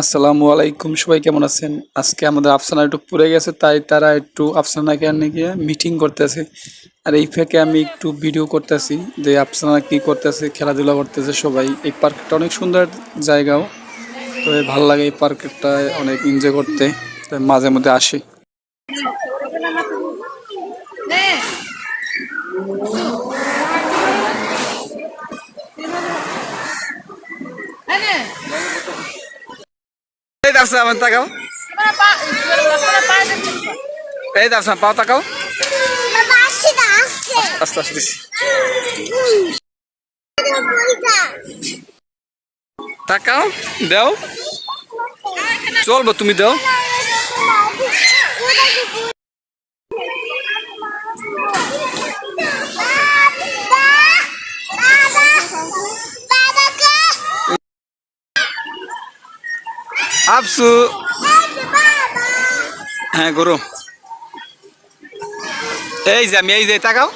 আসসালামু আলাইকুম, সবাই কেমন আছেন? আজকে আমাদের আফসানা একটু পড়ে গেছে, তাই তারা একটু আফসানাকে আনে গিয়ে মিটিং করতেছে। আর এই ফাঁকে আমি একটু ভিডিও করতেছি, যে আফসানা কি করতেছে, খেলাধুলা করতেছে সবাই। এই পার্কটা অনেক সুন্দর জায়গাও তো ভালো লাগে এই পার্কটা অনেক এনজয় করতে মাঝে মধ্যে আসি। এই আফসানা আমার তাকাও এই আফসানা পাও তাকাও বাবা আসছে না আসছে আস্তে আস্তে দিছি। বইটা তাকাও দাও চলবো তুমি দাও আফসু। হ্যাঁ গরু। এই যে আমি এই যে তাকাও।